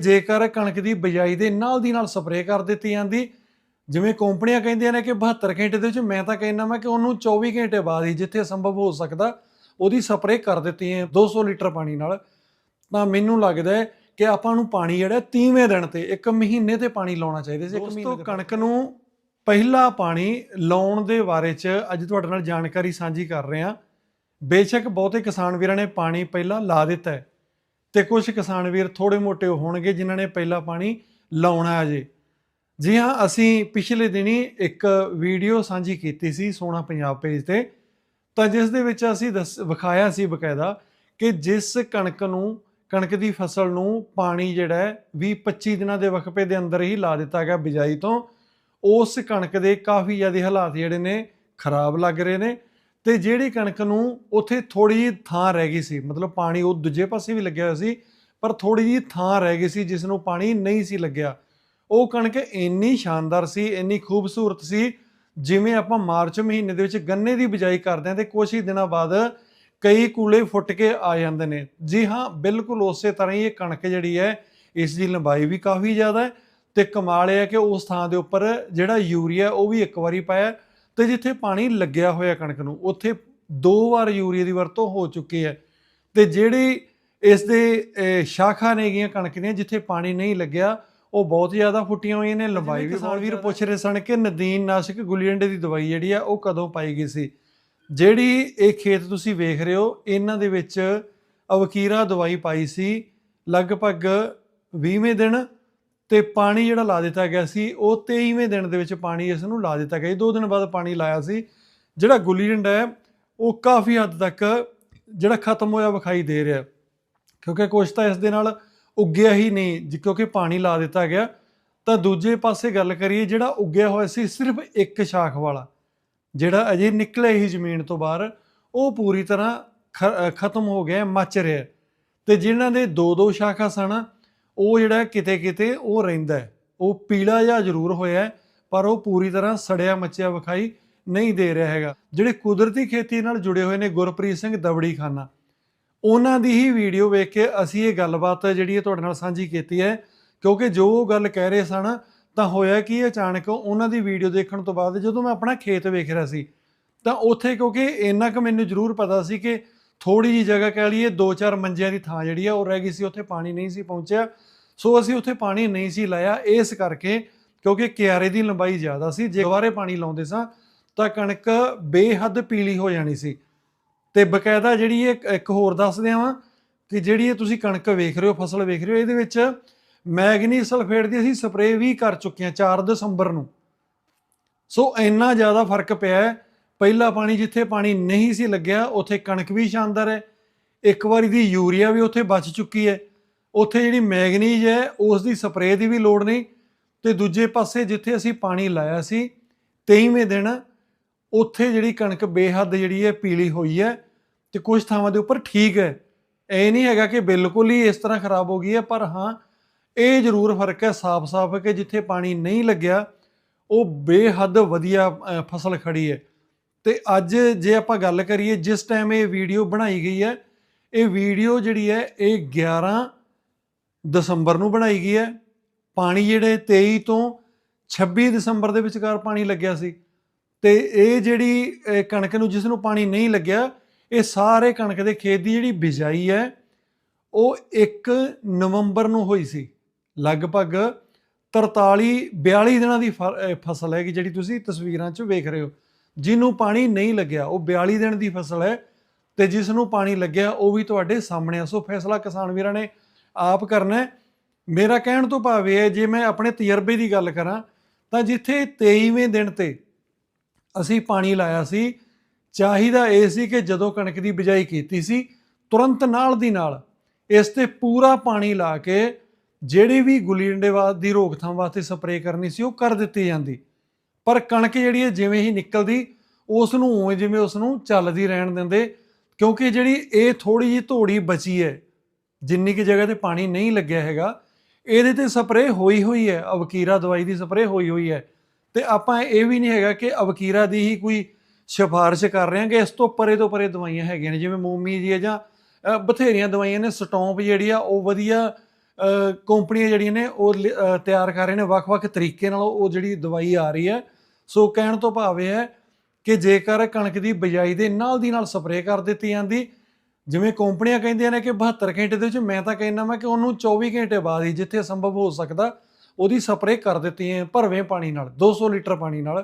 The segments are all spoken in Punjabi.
ਜੇਕਰ ਕਣਕ ਦੀ ਬਿਜਾਈ ਦੇ ਨਾਲ ਦੀ ਨਾਲ ਸਪਰੇਅ ਕਰ ਦਿੱਤੀ ਜਾਂਦੀ ਜਿਵੇਂ ਕੰਪਨੀਆਂ ਕਹਿੰਦੀਆਂ ਨੇ ਕਿ 72 ਘੰਟੇ ਦੇ ਵਿੱਚ ਮੈਂ ਤਾਂ ਕਹਿੰਦਾ ਮੈਂ ਕਿ ਉਹਨੂੰ 24 ਘੰਟੇ ਬਾਅਦ ਹੀ ਜਿੱਥੇ ਸੰਭਵ ਹੋ ਸਕਦਾ ਉਹਦੀ ਸਪਰੇਅ ਕਰ ਦਿੱਤੀ ਹੈ 200 ਲੀਟਰ ਪਾਣੀ ਨਾਲ। ਤਾਂ ਮੈਨੂੰ ਲੱਗਦਾ ਹੈ ਕਿ ਆਪਾਂ ਨੂੰ ਪਾਣੀ ਜਿਹੜਾ 30ਵੇਂ ਦਿਨ ਤੇ ਇੱਕ ਮਹੀਨੇ ਤੇ ਪਾਣੀ ਲਾਉਣਾ ਚਾਹੀਦਾ ਸੀ ਮਹੀਨੇ ਕਣਕ ਨੂੰ ਪਹਿਲਾ ਪਾਣੀ ਲਾਉਣ ਦੇ ਬਾਰੇ ਚ ਅੱਜ ਤੁਹਾਡੇ ਨਾਲ ਜਾਣਕਾਰੀ ਸਾਂਝੀ ਕਰ ਰਹੇ ਹਾਂ। ਬੇਸ਼ੱਕ ਬਹੁਤੇ ਕਿਸਾਨ ਵੀਰਾਂ ਨੇ ਪਾਣੀ ਪਹਿਲਾਂ ਲਾ ਦਿੱਤਾ ਹੈ। ਤੇ ਕੁਝ ਕਿਸਾਨ ਵੀਰ ਥੋੜੇ ਮੋਟੇ ਹੋਣਗੇ ਜਿਨ੍ਹਾਂ ਨੇ ਪਹਿਲਾ ਪਾਣੀ ਲਾਉਣਾ ਹੈ ਅਜੇ ਜੀ ਹਾਂ, ਅਸੀਂ ਪਿਛਲੇ ਦਿਨੀ ਇੱਕ ਵੀਡੀਓ ਸਾਂਝੀ ਕੀਤੀ ਸੀ ਸੋਨਾ ਪੰਜਾਬ ਪੇਜ ਤੇ। ਤਾਂ ਜਿਸ ਦੇ ਵਿੱਚ ਅਸੀਂ ਦੱਸ, ਵਿਖਾਇਆ ਸੀ ਬਕਾਇਦਾ ਕਿ ਜਿਸ ਕਣਕ ਨੂੰ, ਕਣਕ ਦੀ ਫਸਲ ਨੂੰ ਪਾਣੀ ਜਿਹੜਾ ਹੈ 20 25 ਦਿਨਾਂ ਦੇ ਵਕਫੇ ਦੇ ਅੰਦਰ ਹੀ ਲਾ ਦਿੱਤਾ ਗਿਆ ਬਿਜਾਈ ਤੋਂ, ਉਸ ਕਣਕ ਦੇ ਕਾਫੀ ਜ਼ਿਆਦਾ ਹਾਲਾਤ ਜਿਹੜੇ ਨੇ, ਖਰਾਬ ਲੱਗ ਰਹੇ ਨੇ। ਤੇ ਜਿਹੜੀ ਕਣਕ ਨੂੰ ਉੱਥੇ ਥੋੜੀ ਜਿਹੀ ਥਾਂ ਰਹਿ ਗਈ ਸੀ, ਮਤਲਬ ਪਾਣੀ ਉਹ ਦੂਜੇ ਪਾਸੇ ਵੀ ਲੱਗਿਆ ਹੋਇਆ ਸੀ, ਪਰ ਥੋੜੀ ਜਿਹੀ ਥਾਂ ਰਹਿ ਗਈ ਸੀ ਜਿਸ ਨੂੰ ਪਾਣੀ ਨਹੀਂ ਸੀ ਲੱਗਿਆ। ਉਹ ਕਣਕ ਇੰਨੀ ਸ਼ਾਨਦਾਰ ਸੀ, ਇੰਨੀ ਖੂਬਸੂਰਤ ਸੀ, ਜਿਵੇਂ ਆਪਾਂ ਮਾਰਚ ਮਹੀਨੇ ਦੇ ਵਿੱਚ ਗੰਨੇ ਦੀ ਬਿਜਾਈ ਕਰਦੇ ਹਾਂ ਤੇ ਕੁਝ ਹੀ ਦਿਨਾਂ ਬਾਅਦ ਕਈ ਕੂਲੇ ਫੁੱਟ ਕੇ ਆ ਜਾਂਦੇ ਨੇ। ਜੀ ਹਾਂ, ਬਿਲਕੁਲ ਉਸੇ ਤਰ੍ਹਾਂ ਹੀ ਇਹ ਕਣਕ ਜਿਹੜੀ ਹੈ, ਇਸ ਦੀ ਲੰਬਾਈ ਵੀ ਕਾਫੀ ਜ਼ਿਆਦਾ ਹੈ ਤੇ ਕਮਾਲ ਇਹ ਹੈ ਕਿ ਉਸ ਥਾਂ ਦੇ ਉੱਪਰ ਜਿਹੜਾ ਯੂਰੀਆ ਉਹ ਵੀ ਇੱਕ ਵਾਰੀ ਪਾਇਆ। ਤੇ ਜਿੱਥੇ ਪਾਣੀ ਲੱਗਿਆ ਹੋਇਆ ਕਣਕ ਨੂੰ ਉੱਥੇ ਦੋ ਵਾਰ ਯੂਰੀਆ ਦੀ ਵਰਤੋਂ ਹੋ ਚੁੱਕੀ ਹੈ। ਤੇ ਜਿਹੜੀ ਇਸ ਦੇ ਸ਼ਾਖਾ ਨੇਗੀਆਂ ਕਣਕ ਦੀਆਂ ਜਿੱਥੇ ਪਾਣੀ ਨਹੀਂ ਲੱਗਿਆ ਉਹ ਬਹੁਤ ਜ਼ਿਆਦਾ ਫੁੱਟੀਆਂ ਹੋਈਆਂ ਨੇ ਲੰਬਾਈ ਵੀ ਕਿਸਾਨ ਵੀਰ ਪੁੱਛ ਰਹੇ ਸਨ ਕਿ ਨਦੀਨ ਨਾਸ਼ਕ ਗੁਲੀਡੰਡੇ ਦੀ ਦਵਾਈ ਜਿਹੜੀ ਆ ਉਹ ਕਦੋਂ ਪਾਈ ਗਈ ਸੀ? ਜਿਹੜੀ ਇਹ ਖੇਤ ਤੁਸੀਂ ਵੇਖ ਰਹੇ ਹੋ ਇਹਨਾਂ ਦੇ ਵਿੱਚ ਅਵਕੀਰਾ ਦਵਾਈ ਪਾਈ ਸੀ ਲਗਭਗ 20ਵੇਂ ਦਿਨ ਤੇ ਪਾਣੀ ਜਿਹੜਾ ਲਾ ਦਿੱਤਾ ਗਿਆ ਸੀ, ਉਹ 23ਵੇਂ ਦਿਨ ਦੇ ਵਿੱਚ ਪਾਣੀ ਇਸ ਨੂੰ ਲਾ ਦਿੱਤਾ ਗਿਆ ਸੀ। ਦੋ ਦਿਨ ਬਾਅਦ ਪਾਣੀ ਲਾਇਆ ਸੀ ਜਿਹੜਾ ਗੁੱਲੀ ਡੰਡਾ ਹੈ, ਉਹ ਕਾਫੀ ਹੱਦ ਤੱਕ ਜਿਹੜਾ ਖਤਮ ਹੋਇਆ ਵਿਖਾਈ ਦੇ ਰਿਹਾ ਕਿਉਂਕਿ ਕੁਛ ਤਾਂ ਇਸ ਦੇ ਨਾਲ ਉੱਗਿਆ ਹੀ ਨਹੀਂ ਕਿਉਂਕਿ ਪਾਣੀ ਲਾ ਦਿੱਤਾ ਗਿਆ ਤਾਂ ਦੂਜੇ ਪਾਸੇ ਗੱਲ ਕਰੀਏ, ਜਿਹੜਾ ਉੱਗਿਆ ਹੋਇਆ ਸੀ, ਸਿਰਫ ਇੱਕ ਸ਼ਾਖ ਵਾਲਾ, ਜਿਹੜਾ ਅਜੇ ਨਿਕਲਿਆ ਹੀ ਜ਼ਮੀਨ ਤੋਂ ਬਾਹਰ, ਉਹ ਪੂਰੀ ਤਰ੍ਹਾਂ ਖ- ਖਤਮ ਹੋ ਗਿਆ, ਮੱਚ ਰਿਹਾ ਹੈ। ਤੇ ਜਿਨ੍ਹਾਂ ਦੇ ਦੋ ਦੋ ਸ਼ਾਖਾ ਸਨ ਉਹ ਜਿਹੜਾ ਕਿਤੇ ਕਿਤੇ ਉਹ ਰਹਿੰਦਾ ਉਹ ਪੀਲਾ ਜਿਹਾ ਜ਼ਰੂਰ ਹੋਇਆ ਪਰ ਉਹ ਪੂਰੀ ਤਰ੍ਹਾਂ ਸੜਿਆ ਮੱਚਿਆ ਵਿਖਾਈ ਨਹੀਂ ਦੇ ਰਿਹਾ ਹੈਗਾ। ਜਿਹੜੇ ਕੁਦਰਤੀ ਖੇਤੀ ਨਾਲ ਜੁੜੇ ਹੋਏ ਨੇ ਗੁਰਪ੍ਰੀਤ ਸਿੰਘ ਦਵੜੀ ਖਾਨਾ ਉਹਨਾਂ ਦੀ ਹੀ ਵੀਡੀਓ ਵੇਖ ਕੇ ਅਸੀਂ ਇਹ ਗੱਲਬਾਤ ਜਿਹੜੀ ਹੈ ਤੁਹਾਡੇ ਨਾਲ ਸਾਂਝੀ ਕੀਤੀ ਹੈ, ਕਿਉਂਕਿ ਜੋ ਉਹ ਗੱਲ ਕਹਿ ਰਹੇ ਸਨ, ਤਾਂ ਹੋਇਆ ਕਿ ਅਚਾਨਕ ਉਹਨਾਂ ਦੀ ਵੀਡੀਓ ਦੇਖਣ ਤੋਂ ਬਾਅਦ ਜਦੋਂ ਮੈਂ ਆਪਣਾ ਖੇਤ ਵੇਖ ਰਿਹਾ ਸੀ, ਤਾਂ ਉੱਥੇ ਕਿਉਂਕਿ ਇੰਨਾ ਕੁ ਮੈਨੂੰ ਜ਼ਰੂਰ ਪਤਾ ਸੀ ਕਿ ਥੋੜੀ ਜੀ ਜਗ੍ਹਾ ਕਹਿ ਲਈਏ, ਦੋ ਚਾਰ ਮੰਜਿਆਂ ਦੀ ਥਾਂ ਜਿਹੜੀ ਆ, ਉਹ ਰਹਿ ਗਈ ਸੀ, ਉੱਥੇ ਪਾਣੀ ਨਹੀਂ ਸੀ ਪਹੁੰਚਿਆ। ਸੋ ਅਸੀਂ ਉੱਥੇ ਪਾਣੀ ਨਹੀਂ ਸੀ ਲਾਇਆ, ਇਸ ਕਰਕੇ ਕਿਉਂਕਿ ਕਿਆਰੇ ਦੀ ਲੰਬਾਈ ਜ਼ਿਆਦਾ ਸੀ, ਜੇ ਦੁਬਾਰੇ ਪਾਣੀ ਲਾਉਂਦੇ ਸਾਂ, ਤਾਂ ਕਣਕ ਬੇਹੱਦ ਪੀਲੀ ਹੋ ਜਾਣੀ ਸੀ। ਤੇ ਬਕਾਇਦਾ ਜਿਹੜੀ ਇਹ ਇੱਕ ਹੋਰ ਦੱਸ ਦਿਆਂ ਕਿ ਜਿਹੜੀ ਇਹ ਤੁਸੀਂ ਕਣਕ ਵੇਖ ਰਹੇ ਹੋ, ਫਸਲ ਵੇਖ ਰਹੇ ਹੋ, ਇਹਦੇ ਵਿੱਚ ਮੈਗਨੀ ਸਲਫੇਟ ਦੀ ਅਸੀਂ ਸਪਰੇਅ ਵੀ ਕਰ ਚੁੱਕੇ ਹਾਂ 4 ਦਸੰਬਰ ਨੂੰ। ਸੋ ਇੰਨਾ ਜ਼ਿਆਦਾ ਫ਼ਰਕ ਪਿਆ ਹੈ ਪਹਿਲਾ ਪਾਣੀ ਜਿੱਥੇ ਪਾਣੀ ਨਹੀਂ ਸੀ ਲੱਗਿਆ, ਉੱਥੇ ਕਣਕ ਵੀ ਸ਼ਾਨਦਾਰ ਹੈ। ਇੱਕ ਵਾਰੀ ਦੀ ਯੂਰੀਆ ਵੀ ਉੱਥੇ ਬਚ ਚੁੱਕੀ ਹੈ। ਉੱਥੇ ਜਿਹੜੀ ਮੈਗਨੀਜ਼ ਹੈ ਉਸ ਦੀ ਸਪਰੇਅ ਦੀ ਵੀ ਲੋੜ ਨਹੀਂ। ਤੇ ਦੂਜੇ ਪਾਸੇ ਜਿੱਥੇ ਅਸੀਂ ਪਾਣੀ ਲਾਇਆ ਸੀ 23ਵੇਂ ਦਿਨ ਉੱਥੇ ਜਿਹੜੀ ਕਣਕ ਬੇਹੱਦ ਜਿਹੜੀ ਹੈ ਪੀਲੀ ਹੋਈ ਹੈ ਤੇ ਕੁਝ ਥਾਵਾਂ ਦੇ ਉੱਪਰ ਠੀਕ ਹੈ। ਇਹ ਨਹੀਂ ਹੈਗਾ ਕਿ ਬਿਲਕੁਲ ਹੀ ਇਸ ਤਰ੍ਹਾਂ ਖਰਾਬ ਹੋ ਗਈ ਹੈ, ਪਰ ਹਾਂ, ਇਹ ਜ਼ਰੂਰ ਫ਼ਰਕ ਹੈ ਸਾਫ਼-ਸਾਫ਼ ਕਿ ਜਿੱਥੇ ਪਾਣੀ ਨਹੀਂ ਲੱਗਿਆ, ਉਹ ਬੇਹੱਦ ਵਧੀਆ ਫਸਲ ਖੜੀ ਹੈ। ਤੇ ਅੱਜ ਜੇ ਆਪਾਂ ਗੱਲ ਕਰੀਏ, ਜਿਸ ਟਾਈਮ ਇਹ ਵੀਡੀਓ ਬਣਾਈ ਗਈ ਹੈ, ਇਹ ਵੀਡੀਓ ਜਿਹੜੀ ਹੈ, ਇਹ 11 ਦਸੰਬਰ ਨੂੰ ਬਣਾਈ ਗਈ ਹੈ। ਪਾਣੀ ਜਿਹੜੇ 23 ਤੋਂ 26 ਦਸੰਬਰ ਦੇ ਵਿਚਕਾਰ ਪਾਣੀ ਲੱਗਿਆ ਸੀ। ਤੇ ਇਹ ਜਿਹੜੀ ਕਣਕ ਨੂੰ ਜਿਸ ਨੂੰ ਪਾਣੀ ਨਹੀਂ ਲੱਗਿਆ, ਇਹ ਸਾਰੇ ਕਣਕ ਦੇ ਖੇਤ ਦੀ ਜਿਹੜੀ ਬਿਜਾਈ ਹੈ, ਉਹ 1 ਨਵੰਬਰ ਨੂੰ ਹੋਈ ਸੀ। ਲਗਭਗ 43 42 ਦਿਨਾਂ ਦੀ ਫਸਲ ਹੈਗੀ ਜਿਹੜੀ ਤੁਸੀਂ ਤਸਵੀਰਾਂ 'ਚ ਵੇਖ ਰਹੇ ਹੋ। ਜਿਹਨੂੰ ਪਾਣੀ ਨਹੀਂ ਲੱਗਿਆ, ਉਹ 42 ਦਿਨ ਦੀ ਫਸਲ ਹੈ ਤੇ ਜਿਸ ਨੂੰ ਪਾਣੀ ਲੱਗਿਆ, ਉਹ ਵੀ ਤੁਹਾਡੇ ਸਾਹਮਣੇ ਆ। ਸੋ ਫੈਸਲਾ ਕਿਸਾਨ ਵੀਰਾਂ ਨੇ ਆਪ ਕਰਨਾ ਹੈ। ਮੇਰਾ ਕਹਿਣ ਤੋਂ ਭਾਵ ਇਹ ਹੈ, ਜੇ ਮੈਂ ਆਪਣੇ ਤਜਰਬੇ ਦੀ ਗੱਲ ਕਰਾਂ, ਤਾਂ ਜਿੱਥੇ 23ਵੇਂ ਦਿਨ ਤੇ ਅਸੀਂ ਪਾਣੀ ਲਾਇਆ ਸੀ, ਚਾਹੀਦਾ ਇਹ ਸੀ ਕਿ ਜਦੋਂ ਕਣਕ ਦੀ ਬਿਜਾਈ ਕੀਤੀ ਸੀ, ਤੁਰੰਤ ਨਾਲ ਦੀ ਨਾਲ ਇਸ ਤੇ ਪੂਰਾ ਪਾਣੀ ਲਾ ਕੇ ਜਿਹੜੀ ਵੀ ਗੁੱਲੀ ਡੰਡੇਵਾਦ ਦੀ ਰੋਕਥਾਮ ਵਾਸਤੇ ਸਪਰੇਅ ਕਰਨੀ ਸੀ, ਉਹ ਕਰ ਦਿੱਤੀ ਜਾਂਦੀ। ਪਰ ਕਣਕ ਜਿਹੜੀ ਹੈ ਜਿਵੇਂ ਹੀ ਨਿਕਲਦੀ, ਉਸ ਨੂੰ ਉਵੇਂ ਜਿਵੇਂ ਉਸ ਨੂੰ ਚੱਲਦੀ ਰਹਿਣ ਦਿੰਦੇ, ਕਿਉਂਕਿ ਜਿਹੜੀ ਇਹ ਥੋੜੀ ਜਿਹੀ ਧੋੜੀ ਬਚੀ ਹੈ, ਜਿੰਨੀ ਕਿ ਜਗ੍ਹਾ ਤੇ ਪਾਣੀ ਨਹੀਂ ਲੱਗਿਆ ਹੈਗਾ, ਇਹਦੇ ਤੇ ਸਪਰੇਅ ਹੋਈ ਹੋਈ ਹੈ, ਅਵਕੀਰਾ ਦਵਾਈ ਦੀ ਸਪਰੇਅ ਹੋਈ ਹੋਈ ਹੈ। ਤੇ ਆਪਾਂ ਇਹ ਵੀ ਨਹੀਂ ਹੈਗਾ ਕਿ ਅਵਕੀਰਾ ਦੀ ਹੀ ਕੋਈ ਸਿਫਾਰਿਸ਼ ਕਰ ਰਹੇ ਹਾਂ ਕਿ ਇਸ ਤੋਂ ਪਰੇ ਤੋਂ ਪਰੇ ਦਵਾਈਆਂ ਹੈਗੀਆਂ ਨੇ, ਜਿਵੇਂ ਮੋਮੀ ਜੀ ਹੈ ਜਾਂ ਬਥੇਰੀਆਂ ਦਵਾਈਆਂ ਨੇ, ਸਟੋਂਪ ਜਿਹੜੀ ਆ, ਉਹ ਵਧੀਆ ਕੰਪਨੀਆਂ ਜਿਹੜੀਆਂ ਨੇ, ਉਹ ਲ- ਤਿਆਰ ਕਰ ਰਹੇ ਨੇ, ਵੱਖ-ਵੱਖ ਤਰੀਕੇ ਨਾਲ ਉਹ ਜਿਹੜੀ ਦਵਾਈ ਆ ਰਹੀ ਹੈ ਸੋ ਕਹਿਣ ਤੋਂ ਭਾਵ ਇਹ ਹੈ ਕਿ ਜੇਕਰ ਕਣਕ ਦੀ ਬਿਜਾਈ ਦੇ ਨਾਲ ਦੀ ਨਾਲ ਸਪਰੇਅ ਕਰ ਦਿੱਤੀ ਜਾਂਦੀ, ਜਿਵੇਂ ਕੰਪਨੀਆਂ ਕਹਿੰਦੀਆਂ ਨੇ ਕਿ 72 ਘੰਟੇ ਦੇ ਵਿੱਚ ਮੈਂ ਤਾਂ ਕਹਿੰਦਾ ਮੈਂ ਕਿ ਉਹਨੂੰ 24 ਘੰਟੇ ਬਾਅਦ ਹੀ ਜਿੱਥੇ ਸੰਭਵ ਹੋ ਸਕਦਾ, ਉਹਦੀ ਸਪਰੇਅ ਕਰ ਦਿੱਤੀ ਹੈ ਭਰਵੇਂ ਪਾਣੀ ਨਾਲ 200 ਲੀਟਰ ਪਾਣੀ ਨਾਲ।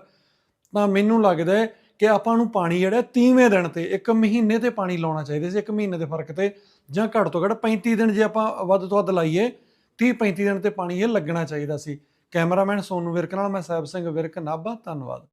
ਤਾਂ ਮੈਨੂੰ ਲੱਗਦਾ ਹੈ ਕਿ ਆਪਾਂ ਨੂੰ ਪਾਣੀ ਜਿਹੜਾ 30ਵੇਂ ਦਿਨ ਤੇ, ਇੱਕ ਮਹੀਨੇ ਤੇ ਪਾਣੀ ਲਾਉਣਾ ਚਾਹੀਦਾ ਸੀ, ਇੱਕ ਮਹੀਨੇ ਦੇ ਫ਼ਰਕ ਤੇ, ਜਾਂ ਘੱਟ ਤੋਂ ਘੱਟ 35 ਦਿਨ ਜੇ ਆਪਾਂ ਵੱਧ ਤੋਂ ਵੱਧ ਲਾਈਏ 30 35 ਦਿਨ ਤੇ ਪਾਣੀ ਇਹ ਲੱਗਣਾ ਚਾਹੀਦਾ ਸੀ। ਕੈਮਰਾਮੈਨ ਸੋਨੂ ਵਿਰਕ ਨਾਲ ਮੈਂ ਸਾਹਿਬ ਸਿੰਘ ਵਿਰਕ ਨਾਭਾ ਧੰਨਵਾਦ।